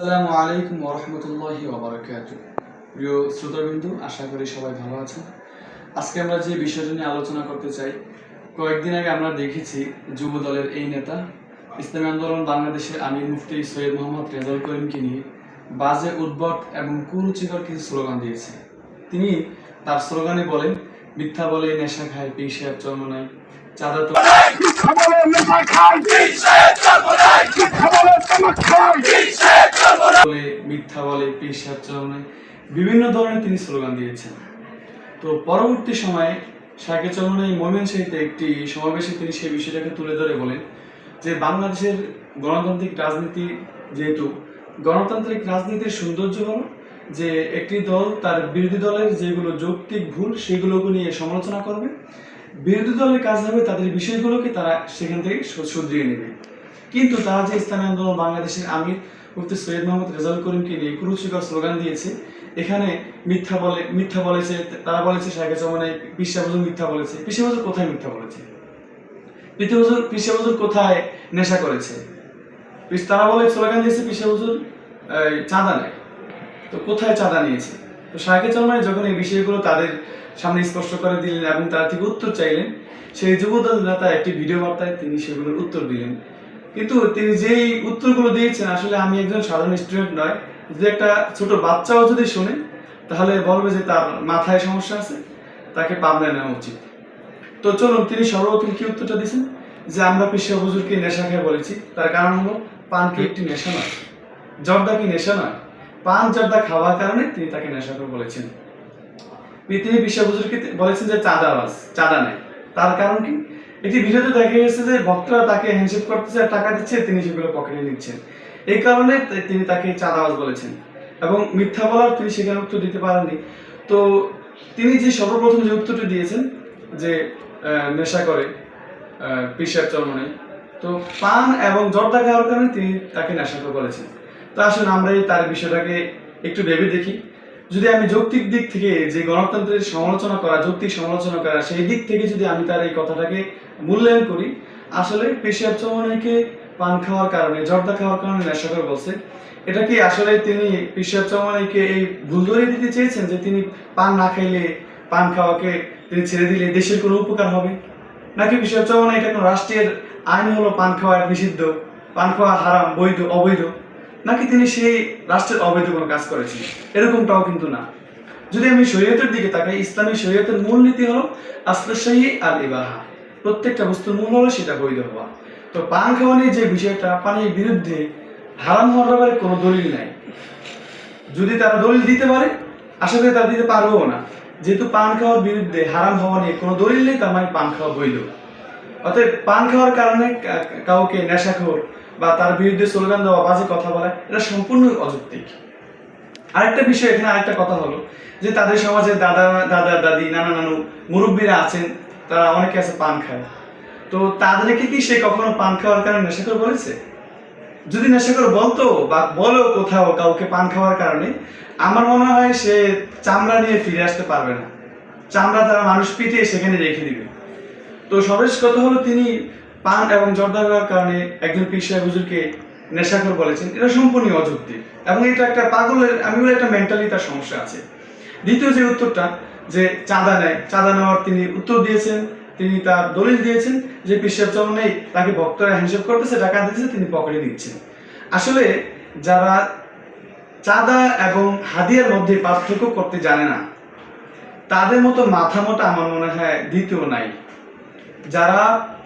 আসসালামু আলাইকুম ওরহমতুল্লাহি ওবরাকাতু প্রিয় শ্রোতাবিন্দু, আশা করি সবাই ভালো আছেন। আজকে আমরা যে বিষয়টা নিয়ে আলোচনা করতে চাই, কয়েকদিন আগে আমরা দেখেছি যুব দলের এই নেতা, ইসলামী আন্দোলন বাংলাদেশের আমির মুফতি সৈয়দ মোহাম্মদ রেজাউল করিমকে নিয়ে বাজে, উদ্ভট এবং কুরুচিকর কিছু স্লোগান দিয়েছে। তিনি তার স্লোগানে বলেন, মিথ্যা বলে নেশা খায় পিস জন্ম নেয় বিভিন্ন ধরনের তিনি স্লোগান দিয়েছেন। তো পরবর্তী সময়ে শাকে চলনে ময়মনসিংহতে একটি সমাবেশে তিনি সেই বিষয়টাকে তুলে ধরে বলেন যে বাংলাদেশের গণতান্ত্রিক রাজনীতি যেহেতু, গণতান্ত্রিক রাজনীতির সৌন্দর্য হলো যে একটি দল তার বিরোধী দলের যেগুলো যৌক্তিক ভুল সেগুলোকে নিয়ে সমালোচনা করবে বিরোধী দলের কাজ হবে তাদের বিষয়গুলোকে তারা সেখান থেকে শুধরিয়ে নেবে। কিন্তু তারা যে ইসলামী আন্দোলন বাংলাদেশের আমির মুফতি সৈয়দ মোহাম্মদ রেজাউল করিমকে নিয়ে কুরুচিকর স্লোগান দিয়েছে, এখানে মিথ্যা বলে মিথ্যা বলেছে, তারা বলেছে শাহেখ চমনে পিসা বজুর মিথ্যা বলেছে। পিসা বজুর কোথায় মিথ্যা বলেছে? পিসা বজুর পিসা বজুর কোথায় নেশা করেছে? তারা বলে স্লোগান দিয়েছে পিসা বজুর চাঁদা নেয়। তো কোথায় চাঁদা নিয়েছে? তো শাহেখ চরমায় যখন এই বিষয়গুলো তাদের সামনে স্পষ্ট করে দিলেন এবং তার থেকে উত্তর চাইলেন, সেই যুবদল নেতা একটি ভিডিও বার্তায় তিনি সেগুলোর উত্তর দিলেন। কিন্তু তিনি যেই উত্তরগুলো দিয়েছেন, আসলে আমি একজন সাধারণ স্টুডেন্ট নয়, যদি একটা ছোট বাচ্চাও যদি শুনে, তাহলে বলবে যে তার মাথায় সমস্যা আছে, তাকে পাবনায় নেওয়া উচিত। তো চলুন, তিনি সর্বপ্রথম কি উত্তরটা দিয়েছেন? যে আমরা পেশা হুজুরকে নেশা খেয়ে বলেছি, তার কারণ হলো পান কি একটি নেশা নয়, জর্দা কি নেশা নয়? পান জর্দা খাওয়ার কারণে তিনি তাকে নেশা করে বলেছেন। তিনি বিশ্ব বলেছেন যে চাঁদা তার কারণ কি? একটি ভিডিওতে দেখা গেছে যে ভক্তরা তাকে করতেছে টাকা দিচ্ছে, তিনি সেগুলো পকেটে নিচ্ছেন। এই কারণে তিনি তাকে চাঁদাবাজ বলেছেন এবং মিথ্যা বলার তিনি সেখানে উত্তর দিতে পারেননি। তো তিনি যে সর্বপ্রথম যে উত্তরটি দিয়েছেন যে নেশা করে পিসার চর্মনে তো পান এবং জর্দা খাওয়ার কারণে তিনি তাকে নেশা করে বলেছেন। তো আসুন আমরা এই তার বিষয়টাকে একটু ভেবে দেখি। যদি আমি যৌক্তিক দিক থেকে যে গণতন্ত্রের সমালোচনা করা, যৌক্তিক সমালোচনা করা, সেই দিক থেকে যদি আমি তার এই কথাটাকে মূল্যায়ন করি, আসলে পেশিয়ার চমনাইকে পান খাওয়ার কারণে, জর্দা খাওয়ার কারণে নেশা করে বলছে। এটা কি আসলে তিনি পেশিয়ার চমনাইকে এই ভুল ধরে দিতে চেয়েছেন যে তিনি পান না খাইলে পান খাওয়াকে তিনি ছেড়ে দিলে দেশের কোনো উপকার হবে? নাকি পেশিয়ার চমনাই এটা কোনো রাষ্ট্রের আইন হলো পান খাওয়া নিষিদ্ধ, পান খাওয়া হারাম, বৈধ, অবৈধ? নাকি তিনি সেই রাষ্ট্রের অবৈধ কোনো কাজ করেছেন? এরকমটাও কিন্তু না। যদি আমি শরীয়তের দিকে তাকাই, ইসলামী শরীয়তের মূল নীতি হলো আসলাশাহী আল ইবাহা। প্রত্যেকটা বস্তুর মূল হলো সেটা বৈধ হওয়া। তো পান খাওয়া নিয়ে যে বিষয়টা, পানির বিরুদ্ধে হারাম হওয়ার কোনো দলিল নাই। যদি তারা দলিল দিতে পারে, আশা করি তারা দিতে পারবেও না। যেহেতু পান খাওয়ার বিরুদ্ধে হারাম হওয়া নিয়ে কোনো দলিল নেই, তার মানে পান খাওয়া বৈধ। অতএব পান খাওয়ার কারণে কাউকে নেশাখোর বা তার বিরুদ্ধে স্লোগান দেওয়া, বাজে কথা বলা, এটা সম্পূর্ণ অযৌক্তিক। আরেকটা বিষয় এখানে আরেকটা কথা হলো যে তাদের সমাজে দাদা দাদা, দাদি, নানা, নানু মুরব্বীরা আছেন, তারা অনেকে আছে পান খায়। তো তাদেরকে কি সে কখনো পান খাওয়ার কারণে নেশাখোর বলেছে? যদি নেশাখোর বলতো বা বলো কোথাও কাউকে পান খাওয়ার কারণে, আমার মনে হয় সে চামড়া নিয়ে ফিরে আসতে পারবে না। চামড়া তারা মানুষ পিটিয়ে সেখানে রেখে দিবে। তো সর্বশেষ কথা হলো তিনি পান এবং জর্দা খাওয়ার কারণে একজন পিসায় হুজুরকে নেশাখোর বলেছেন। এটা সম্পূর্ণ অযৌক্তিক এবং এটা একটা পাগলের, আমি বলি একটা মেন্টালি তার সমস্যা আছে। দ্বিতীয় যে উত্তরটা, যে চাঁদা নেয়, চাঁদা নেওয়ার তিনি উত্তর দিয়েছেন, তিনি তার দলিল দিয়েছেন যে পিসাব চরণ নেই, তাকে ভক্তরা হিসেব করতেছে, টাকা দিতেছে, তিনি পকেটে নিচ্ছেন। আসলে যারা চাঁদা এবং হাদিয়ার মধ্যে পার্থক্য করতে জানে না, তাদের মতো মাথা মোটা আমার মনে হয় দ্বিতীয় নাই। যারা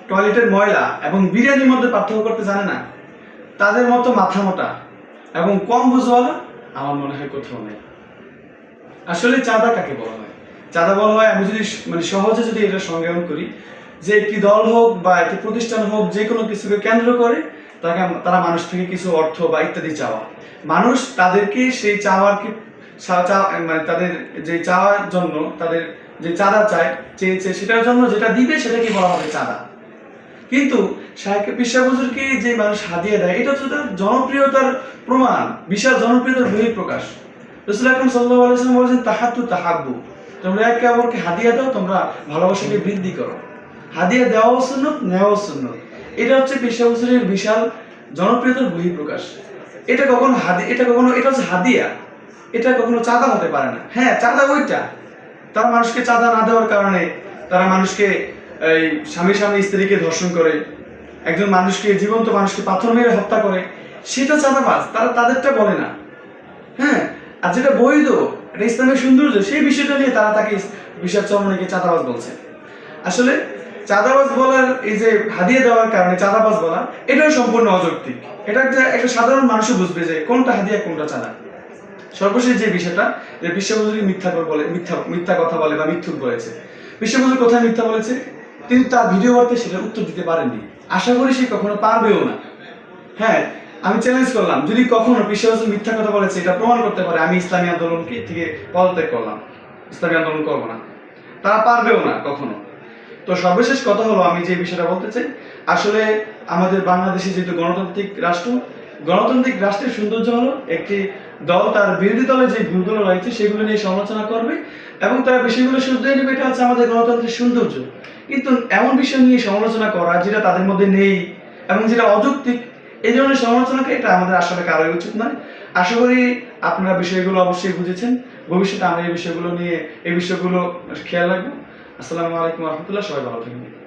টয়লেটের ময়লা এবং বিরিয়ানির মধ্যে পার্থক্য করতে জানে না। তাদের মতো মাথা মোটা এবং কম বুঝওয়ালা আমার মনে হয় কোথাও নেই। আসলে চাঁদা কাকে বলা হয়? চাঁদা বলা হয়, আমি যদি মানে সহজে যদি এটা সংজ্ঞায়ন করি, যে একটি দল হোক বা একটি প্রতিষ্ঠান হোক, যে কোনো কিছুকে কেন্দ্র করে তাকে তারা মানুষ থেকে কিছু অর্থ বা ইত্যাদি চাওয়া। মানুষ তাদেরকে সেই চাওয়ারকে মানে তাদের যে চাওয়ার জন্য, তাদের যে চাঁদা চায়, চেয়েছে, সেটার জন্য যেটা দিবে সেটাকে বলা হবে চাঁদা। কিন্তু শাহেখ পিসা যে মানুষ হাদিয়া দেয়, এটা হচ্ছে তার জনপ্রিয়তার প্রমাণ, বিশাল জনপ্রিয়তার বহিঃপ্রকাশ রসুল আকরম সাল্লাহ আলাইসালাম বলেছেন তাহাব্বু। তোমরা একে দাও, তোমরা ভালোবাসাকে বৃদ্ধি করো। দেওয়াও সুন্নত, নেওয়াও সুন্নত। এটা হচ্ছে বিশাল জনপ্রিয়তার বহিঃপ্রকাশ এটা কখনো হাদি, এটা কখনো, এটা হচ্ছে হাদিয়া। এটা কখনো চাঁদা হতে পারে না। হ্যাঁ চাঁদা ওইটা। তারা মানুষকে চাঁদা না দেওয়ার কারণে তারা মানুষকে এই স্বামী স্বামী স্ত্রীকে ধর্ষণ করে, একজন মানুষকে, জীবন্ত মানুষকে পাথর মেরে হত্যা করে, সেটা চাঁদাবাজ, তারা তাদেরটা বলে না। হ্যাঁ আর যেটা বৈধ, এটা ইসলামের সৌন্দর্য, সেই বিষয়টা নিয়ে তারা তাকে বিশ্বাস চরমনিকে চাঁদাবাজ বলছে। আসলে চাঁদাবাজ বলার এই যে হাদিয়ে দেওয়ার কারণে চাঁদাবাজ বলা, এটাও সম্পূর্ণ অযৌক্তিক। এটা একটা একটা সাধারণ মানুষও বুঝবে যে কোনটা হাদিয়া, কোনটা চাঁদা। সর্বশেষ যে বিষয়টা, যে বিশ্ববজুরি মিথ্যা বলে, মিথ্যা মিথ্যা কথা বলে বা মিথ্যুক বলেছে। বিশ্ববজুর কোথায় মিথ্যা বলেছে? তিনি তার ভিডিও বার্তায় সেটা উত্তর দিতে পারেননি। আশা করি সে কখনো পারবেও না। হ্যাঁ আমি চ্যালেঞ্জ করলাম। যদি কখনো বিশ্ববজুর মিথ্যা কথা বলেছে, এটা প্রমাণ করতে পারে আমি ইসলামী আন্দোলনকে থেকে পদত্যাগ করলাম। ইসলামী আন্দোলন করব না। তারা পারবেও না কখনো। তো সর্বশেষ কথা হলো, আমি যে বিষয়টা বলতে চাই, আসলে আমাদের বাংলাদেশে যেহেতু গণতান্ত্রিক রাষ্ট্র গণতান্ত্রিক রাষ্ট্রের সৌন্দর্য হলো একটি দল তার বিরোধী দলে যে ভুলগুলো রয়েছে সেগুলো নিয়ে সমালোচনা করবে এবং তারা বিষয়গুলো শুধরে নেবে। এটা হচ্ছে আমাদের গণতন্ত্রের সৌন্দর্য। কিন্তু এমন বিষয় নিয়ে সমালোচনা করা যেটা তাদের মধ্যে নেই এবং যেটা অযৌক্তিক, এই ধরনের সমালোচনাকে এটা আমাদের আসলে কারোই উচিত নয়। আশা করি আপনারা বিষয়গুলো অবশ্যই বুঝেছেন। ভবিষ্যতে আমরা এই বিষয়গুলো নিয়ে, এই বিষয়গুলো খেয়াল রাখব। আসসালামু আলাইকুম রহমতুল্লাহ। সবাই ভালো থাকবেন।